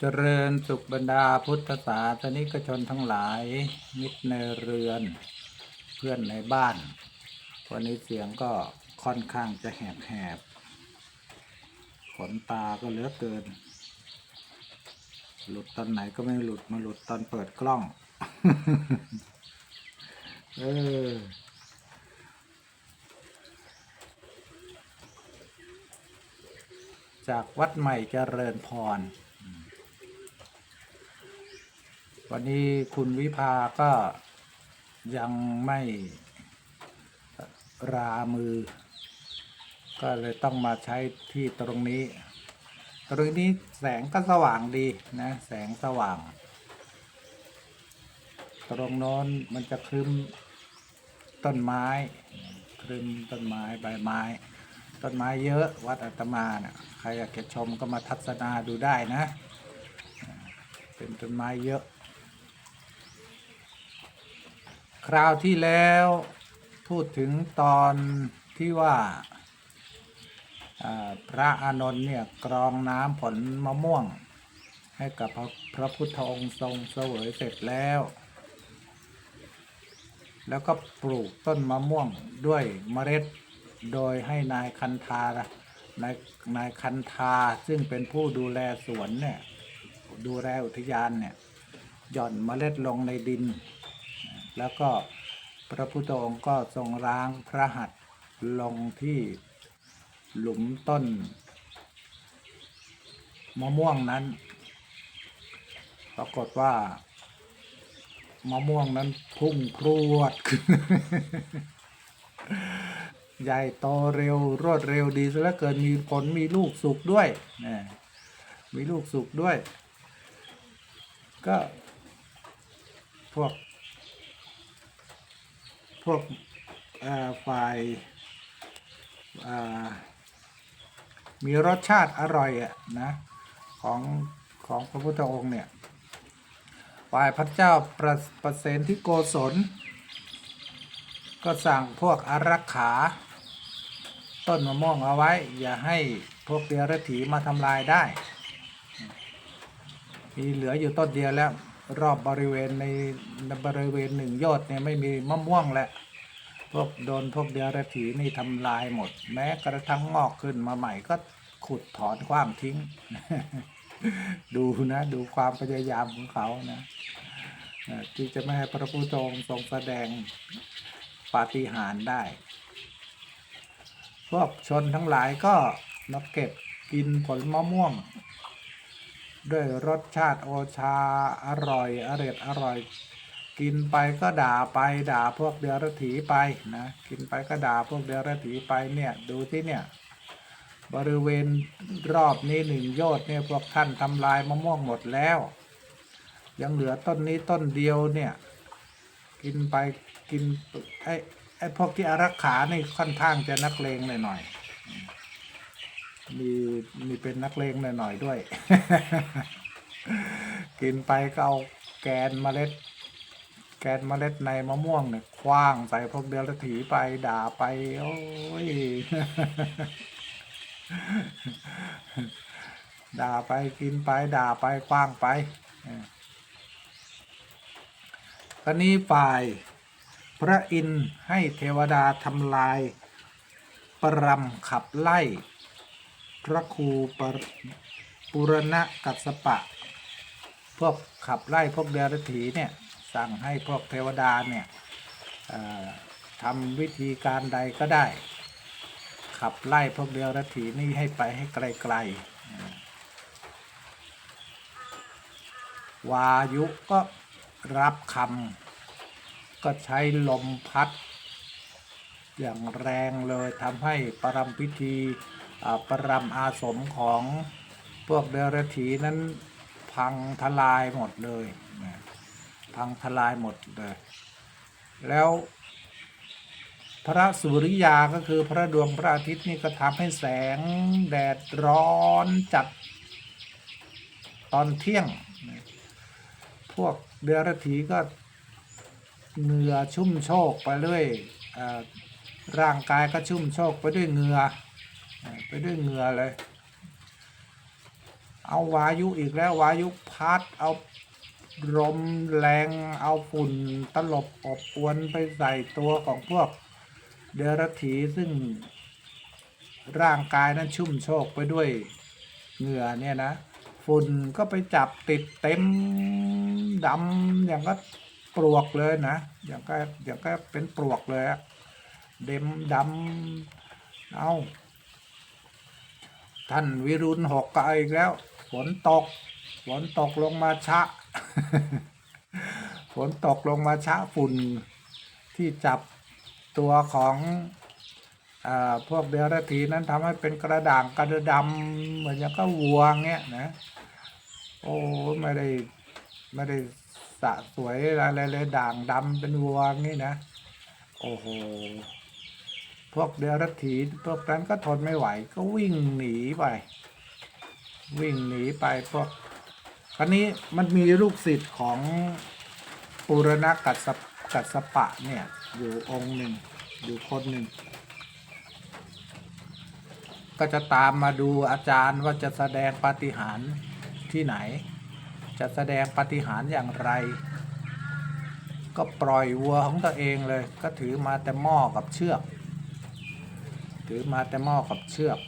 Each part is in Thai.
เจริญสุขบรรดาพุทธศาสนิกชนทั้งหลาย มิตรในเรือน เพื่อนในบ้าน วันนี้เสียงก็ค่อนข้างจะแหบแหบๆขนตาก็เหลือเกิน หลุดตอนไหนก็ไม่หลุดมาหลุดตอนเปิดกล้อง เออจากวัดใหม่เจริญพร วันนี้คุณวิภาก็ยังไม่รามือ ก็เลยต้องมาใช้ที่ตรงนี้ ตรงนี้แสงก็สว่างดีนะแสงสว่าง ตรงโน้นมันจะครึ้มต้นไม้ครึ้มต้นไม้ใบไม้ ต้นไม้เยอะวัดอาตมาเนะ่ะใครอยากจะชมก็มาทัศนาดูได้นะ เป็นต้นไม้เยอะ คราวที่แล้วพูดถึงตอนที่ว่าพระอานนท์เนี่ยกรองน้ำผลมะม่วง ให้กับพระพระพุทธองค์ทรงเสวยเสร็จแล้ว แล้วก็ปลูกต้นมะม่วงด้วยเมล็ดโดยให้นายคันธานายนายคันธาซึ่งเป็นผู้ดูแลสวนเนี่ยดูแลอุทยานเนี่ยหย่อนเมล็ดลงในดิน แล้วก็พระพุทธองค์ก็ทรงล้างพระหัตถ์ลงที่หลุมต้นมะม่วงนั้น ปรากฏว่ามะม่วงนั้นพุ่งพรวดขึ้นใหญ่โตเร็วรวดเร็วดีซะแล้วเกินมีผลมีลูกสุกด้วยนะมีลูกสุกด้วย ก็พวก พวกฝ่ายมีรสชาติอร่อยอะนะของของพระพุทธองค์เนี่ยฝ่ายพระเจ้าประประเสนที่โกศล ก็สั่งพวกอารักขา ต้นมะม่วงเอาไว้ อย่าให้พวกเดียรถีมาทำลายได้ มีเหลืออยู่ต้นเดียวแล้ว รอบบริเวณในบริเวณหนึ่งยอดเนี่ยไม่มีมะม่วงแล้วพวกโดนพวกเดียรถีนี่ทำลายหมด แม้กระทั่งงอกขึ้นมาใหม่ก็ขุดถอนคว้างทิ้ง ดูนะ ดูความพยายามของเขานะที่จะไม่ให้พระพุทธองค์ทรงแสดงปาฏิหาริย์ได้ พวกชนทั้งหลายก็มาเก็บกินผลมะม่วง ด้วยรสชาติโอชาอร่อยอร่อยอร่อย กินไปก็ด่าไปด่าพวกเดรัจฉีไปนะกินไปก็ด่าพวกเดรัจฉีไปเนี่ยดูที่เนี่ยบริเวณรอบนี้หนึ่งยชน์เนี่ยพวกท่านทำลายมะม่วงหมดแล้ว ยังเหลือต้นนี้ต้นเดียวเนี่ยกินไปกินไอ้ไอ้พวกที่อารักขานี่ค่อนข้างจะนักเลงหน่อยๆ มีมีเป็นนักเลงหน่อยๆด้วย กินไปก็เอาแกนเมล็ด แกนเมล็ดในมะม่วงเนี่ยคว้างใส่พวกเดรัจฉีไปด่าไป โอ้ยด่าไปกินไปด่าไปคว้างไปตอนนี้ฝ่ายพระอินทร์ให้เทวดาทำลาย ปรำขับไล่ พระครูปรปุรณะกัสปะ พวกขับไล่พวกเดรัจฉีเนี่ยสั่งให้พวกเทวดาเนี่ยทำวิธีการใดก็ได้ ขับไล่พวกเดรัจฉีนี่ให้ไปให้ไกลๆวายุก็รับคำก็ใช้ลมพัด อย่างแรงเลยทำให้ปรำพิธี ปรำอาสมของพวกเดรัจฉีนั้นพังทลายหมดเลยนะพังทลายหมดเลย แล้วพระสุริยาก็คือพระดวงพระอาทิตย์นี่ก็ทำให้แสงแดดร้อนจัดตอนเที่ยง พวกเดรัจฉีก็เหงื่อชุ่มโชกไปด้วยเอ่อร่างกายก็ชุ่มโชกไปด้วยเหงือ่อ ไปด้วยเหงื่อเลย เอาวายุอีกแล้ววายุพัดเอาลมแรงเอาฝุ่นตลบอบอวนไปใส่ตัวของพวกเดรัจฉีซึ่งร่างกายนั้นชุ่มโชกไปด้วยเหงื่อเนี่ยนะฝุ่นก็ไปจับติดเต็มดำอย่างก็ปลวกเลยนะ อย่างก็อย่างก็เป็นปลวกเลยอะเด็มดำเอา ท่านวิรุณหกก็เอาอีกแล้ว ฝนตก ฝนตกลงมาชะ ฝนตกลงมาชะฝุ่นที่จับตัวของอพวกเดรัจฉีนั้นทำให้เป็นกระด่างกระดำเหมือนอย่างก็วัวเงี้ยนะ โอ้ไม่ได้ไม่ได้สะสวยอะไรเลยด่างดำเป็นวัวงี้นะ โอ้โห พวกเดรัจฉีพวกนั้นก็ทนไม่ไหว ก็วิ่งหนีไป วิ่งหนีไปพวกคราวนี้มันมีลูกศิษย์ของปุรณกัสกัสสปะเนี่ยอยู่องค์หนึ่งอยู่คนหนึ่ง ก็จะตามมาดูอาจารย์ว่าจะแสดงปาฏิหาริย์ที่ไหน จะแสดงปาฏิหาริย์อย่างไร ก็ปล่อยวัวของตัวเองเลย ก็ถือมาแต่หม้อกับเชือก ถือมาแต่หม้อกับเชือก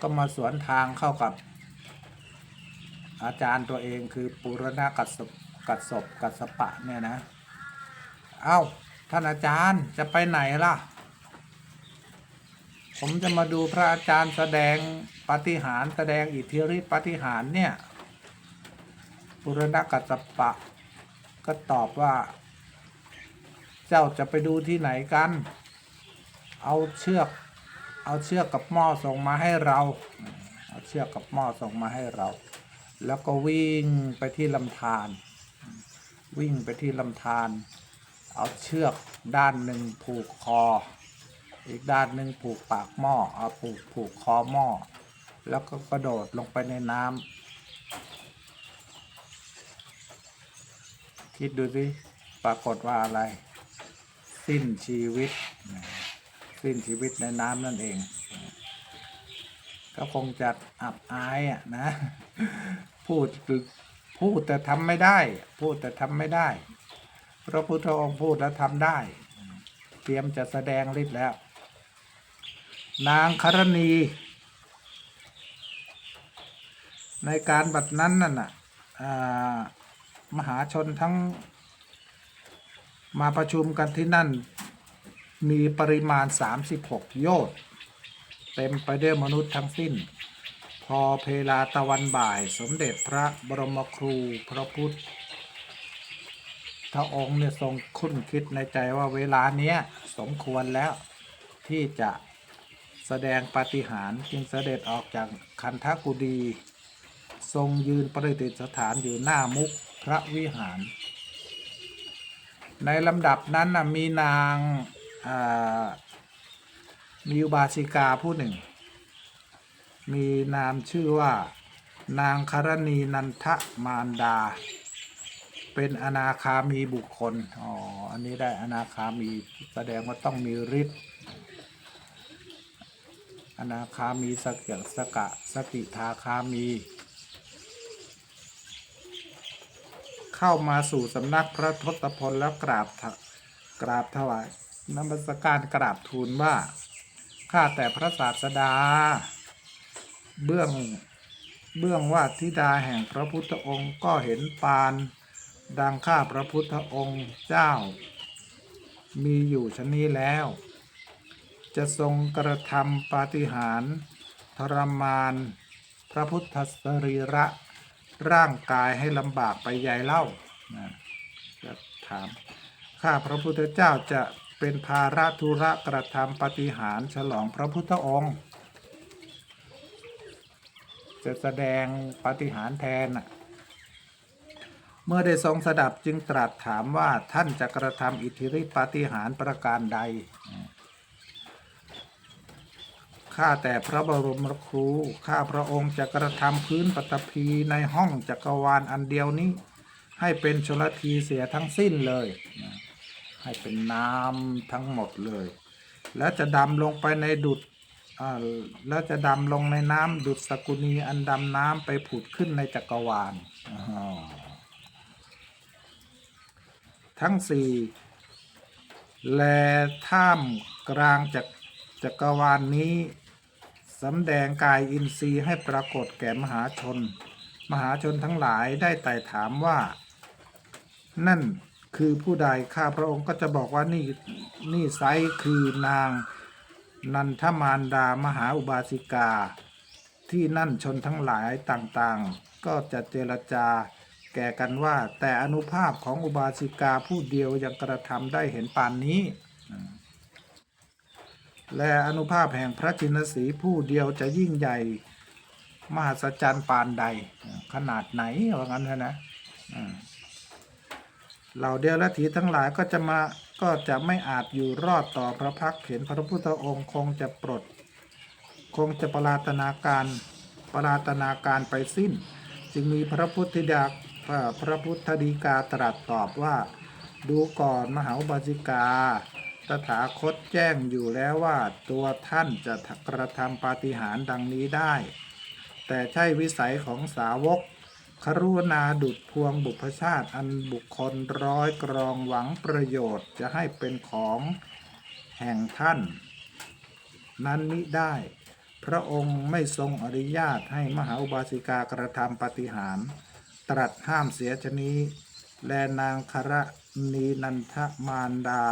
ก็มาสวนทางเข้ากับ อาจารย์ตัวเองคือปุรณะกัสสปกัสสปกัสสปะเนี่ยนะ เอ้า ท่านอาจารย์จะไปไหนล่ะ ผมจะมาดูพระอาจารย์แสดงปฏิหารแสดงอิทธิฤทธิปฏิหารเนี่ยปุรณะกัสปะ ก็ตอบว่า เจ้าจะไปดูที่ไหนกัน เอาเชือกเอาเชือกกับหม้อส่งมาให้เราเอาเชือกกับหม้อส่งมาให้เรา แล้วก็วิ่งไปที่ลำธารวิ่งไปที่ลำธารเอาเชือกด้านหนึ่งผูกคอ อีกด้านหนึ่งผูกปากหม้อเอาผูกผูกคอหม้อแล้วก็กระโดดลงไปในน้ำคิดดูสิปรากฏว่าอะไร สิ้นชีวิต สิ้นชีวิตในน้ำนั่นเอง ก็คงจะอับอายอะนะ พูดพูดแต่ทำไม่ได้ พูดแต่ทำไม่ได้ พระพุทธองค์พูดแล้วทำได้ เตรียมจะแสดงฤทธิ์แล้ว นางคารณี ในการบัดนั้นน่ะนะอ่ามหาชนทั้งมาประชุมกันที่นั่น มีปริมาณ 36 โยชน์เต็มไปด้วยมนุษย์ทั้งสิ้น พอเพลาตะวันบ่ายสมเด็จพระบรมครูพระพุทธทองค์เนี่ยทรงคุ้นคิดในใจว่าเวลาเนี้ยสมควรแล้วที่จะแสดงปาฏิหาริย์จึงเสด็จออกจากคันธกุดี ทรงยืนประดิษฐานอยู่หน้ามุกพระวิหาร ในลำดับนั้นนะมีนาง มีอุบาสิกาผู้หนึ่ง มีนามชื่อว่า นางคารณีนันทมารดา เป็นอนาคามีบุคคล อ๋อ อันนี้ได้อนาคามีแสดงว่าต้องมีฤทธิ์อนาคามีสกเกสกะสติทาคามี เข้ามาสู่สำนักพระทศพลแล้วกราบกราบถวาย นมัสการกราบทูลว่า ข้าแต่พระศาสดา เบื้องเบื้องว่าธิดาแห่งพระพุทธองค์ก็เห็นปานดังข้าพระพุทธองค์เจ้า มีอยู่ชนนี้แล้ว จะทรงกระทำปาฏิหาริย์ทรมาน พระพุทธสรีระร่างกายให้ลำบากไปใหญ่เล่านะจะถามข้าพระพุทธเจ้าจะ เป็นภาระธุระกระทำปฏิหารฉลองพระพุทธองค์ จะแสดงปฏิหารแทน เมื่อได้ทรงสดับจึงตรัสถามว่าท่านจะกระทำอิทธิฤทธิปฏิหารประการใด ข้าแต่พระบรมครู ข้าพระองค์จะกระทำพื้นปฐพีในห้องจักรวาลอันเดียวนี้ ให้เป็นชลทีเสียทั้งสิ้นเลยนะ ให้เป็นน้ำทั้งหมดเลย และจะดำลงไปในดุดแล้วจะดำลงในน้ำดุดสกุณีอันดำน้ำไปผุดขึ้นในจักรวาลทั้งสี่แลท่ามกลางจักจักรวาลนนี้สำแดงกายอินทรีย์ให้ปรากฏแก่มหาชน มหาชนทั้งหลายได้ไต่ถามว่า นั่น คือผู้ใดข้าพระองค์ก็จะบอกว่านี่นี่ไซคือนาง นันทมารดามหาอุบาสิกา ที่นั่นชนทั้งหลายต่างๆ ก็จะเจรจาแก่กันว่า แต่อนุภาพของอุบาสิกาผู้เดียวยังกระทำได้เห็นปานนี้ และอนุภาพแห่งพระจินสีผู้เดียวจะยิ่งใหญ่ มหัศจรรย์ปานใด ขนาดไหนว่างั้นเถอะนะอืม เหล่าเดียวละถีทั้งหลายก็จะมาก็จะไม่อาจอยู่รอดต่อพระพักเห็นพระพุทธองค์คงจะปลด คงจะปราตนาการปราตนาการไปสิ้น จึงมีพระพุทธดาพระพุทธดีกาตรัสตอบว่า ดูก่อนมหาบาสิกา ตถาคตแจ้งอยู่แล้วว่าตัวท่านจะกระทำปาฏิหาริย์ดังนี้ได้ แต่ใช่วิสัยของสาวก ครุณาดุดพวงบุพชาติ อันบุคคลร้อยกรองหวังประโยชน์จะให้เป็นของแห่งท่าน นั้นมิได้ พระองค์ไม่ทรงอนุญาตให้มหาอุบาสิกากระทำปฏิหาร ตรัสห้ามเสียชนี้ และนางครณีนันทมารดา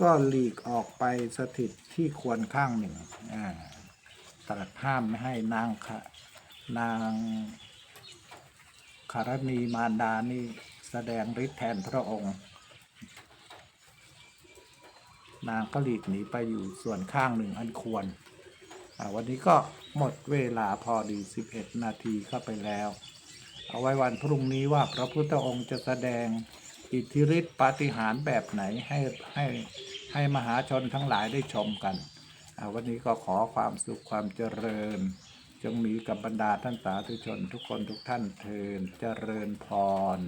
ก็หลีกออกไปสถิตที่ควรข้างหนึ่งตรัสห้ามไม่ให้นางคะนาง คารณีมารดานี่แสดงฤทธิ์แทนพระองค์ นางก็หลีกหนีไปอยู่ส่วนข้างหนึ่งอันควร วันนี้ก็หมดเวลาพอดี 11 นาทีเข้าไปแล้ว เอาไว้วันพรุ่งนี้ว่าพระพุทธองค์จะแสดงอิทธิฤทธิปาฏิหาริย์แบบไหนให้ให้ให้มหาชนทั้งหลายได้ชมกัน วันนี้ก็ขอความสุขความเจริญ จงมีกับบรรดาท่านสาธุชนทุกคนทุกท่านเทินเจริญพร